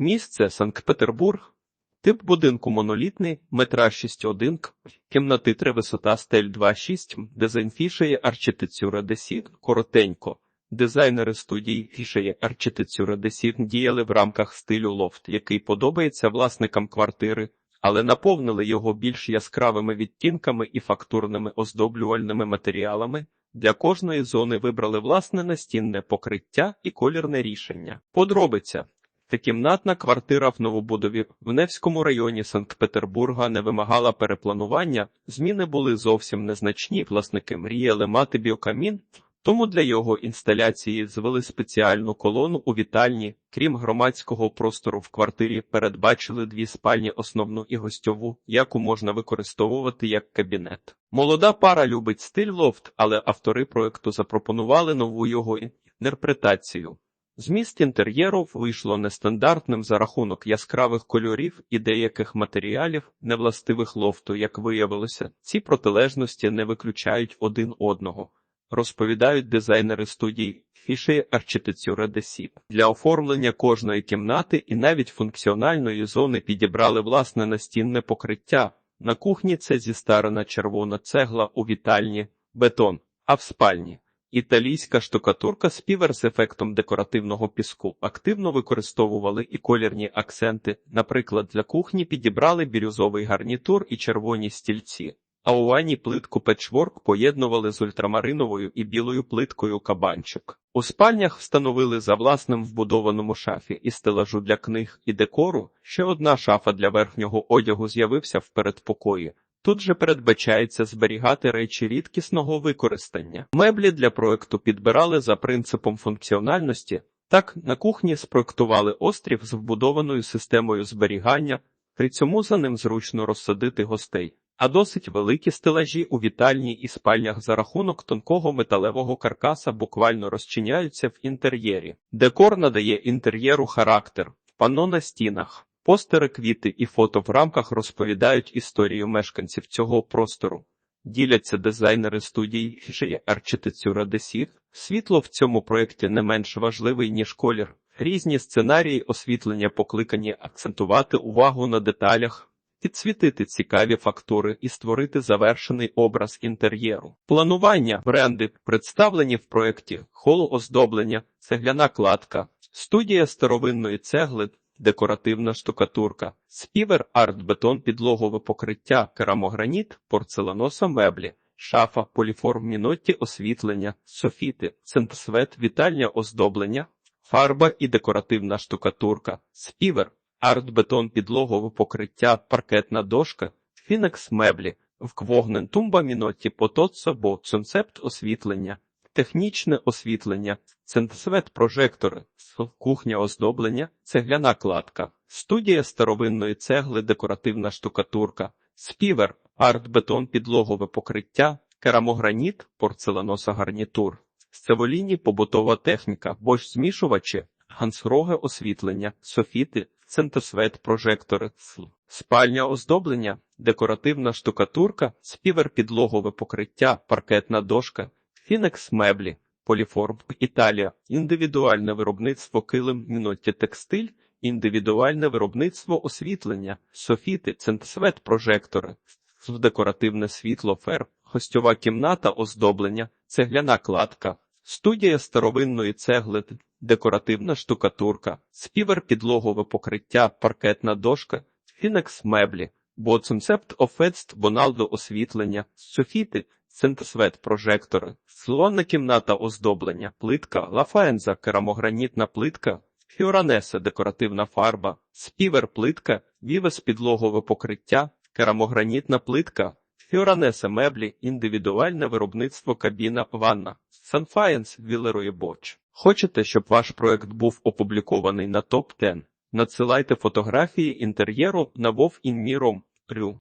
Місце Санкт-Петербург. Тип будинку монолітний, метраж 6,1, к, кімнати 3, висота стель 2,6, дизайн фішеє архітектура десід, коротенько. Дизайнери студії фішеє архітектура десід діяли в рамках стилю лофт, який подобається власникам квартири, але наповнили його більш яскравими відтінками і фактурними оздоблювальними матеріалами. Для кожної зони вибрали власне настінне покриття і колірне рішення. Подробиця. Трикімнатна квартира в новобудові в Невському районі Санкт-Петербурга не вимагала перепланування, зміни були зовсім незначні, власники мріяли мати біокамін, тому для його інсталяції звели спеціальну колону у вітальні. Крім громадського простору в квартирі, передбачили дві спальні основну і гостьову, яку можна використовувати як кабінет. Молода пара любить стиль лофт, але автори проекту запропонували нову його інтерпретацію. Зміст інтер'єру вийшло нестандартним за рахунок яскравих кольорів і деяких матеріалів, невластивих лофту, як виявилося, ці протилежності не виключають один одного, розповідають дизайнери студії Фіші архітектура Десіп. Для оформлення кожної кімнати і навіть функціональної зони підібрали власне настінне покриття. На кухні це зістарена червона цегла у вітальні, бетон, а в спальні. Італійська штукатурка співер з ефектом декоративного піску активно використовували і колірні акценти. Наприклад, для кухні підібрали бірюзовий гарнітур і червоні стільці, а у ванні плитку печворк поєднували з ультрамариновою і білою плиткою кабанчик. У спальнях встановили за власним вбудованому шафі і стелажу для книг і декору. Ще одна шафа для верхнього одягу з'явився в передпокої. Тут же передбачається зберігати речі рідкісного використання. Меблі для проекту підбирали за принципом функціональності. Так, на кухні спроектували острів з вбудованою системою зберігання, при цьому за ним зручно розсадити гостей, а досить великі стелажі у вітальні і спальнях за рахунок тонкого металевого каркаса буквально розчиняються в інтер'єрі. Декор надає інтер'єру характер, панно на стінах. Постери, квіти і фото в рамках розповідають історію мешканців цього простору. Діляться дизайнери студії «Фішеє архітектура Десів. Світло в цьому проєкті не менш важливий, ніж колір. Різні сценарії освітлення покликані акцентувати увагу на деталях, підсвітити цікаві фактури і створити завершений образ інтер'єру. Планування бренди представлені в проєкті холо оздоблення, цегляна кладка, студія старовинної цегли. Декоративна штукатурка, співер, арт-бетон, підлогове покриття, керамограніт, порцеланоса меблі, шафа, поліформ мінотті освітлення, софіти, центсвет, вітальня оздоблення, фарба і декоративна штукатурка, співер, арт-бетон, підлогове покриття, паркетна дошка, фінекс меблі, вквогнен тумба мінотті, потоцо, бо концепт освітлення. Технічне освітлення, центсвет прожектори, кухня оздоблення, цегляна кладка, студія старовинної цегли, декоративна штукатурка, співер, арт-бетон, підлогове покриття, керамограніт, порцеланоса гарнітур, сцеволіні побутова техніка, бош змішувачі, гансроге освітлення, софіти, центосвет прожектори, спальня оздоблення, декоративна штукатурка, співер підлогове покриття, паркетна дошка. Фінекс меблі, поліформ, Італія, індивідуальне виробництво килим, мінотті текстиль, індивідуальне виробництво освітлення, софіти, центсвет прожектори, декоративне світло, ферб, гостьова кімната, оздоблення, цегляна кладка, студія старовинної цегли, декоративна штукатурка, співер підлогове покриття, паркетна дошка, фінекс меблі, боцонцепт офест, боналдо освітлення, софіти, Центосвет прожектори, слонна кімната оздоблення, плитка, лафаенза, керамогранітна плитка, фіоранеса декоративна фарба, співер плитка, вівес підлогове покриття, керамогранітна плитка, фіоранеса меблі, індивідуальне виробництво кабіна, ванна, Санфаєнс Боч. Хочете, щоб ваш проект був опублікований на топ 10 Надсилайте фотографії інтер'єру на Інміром.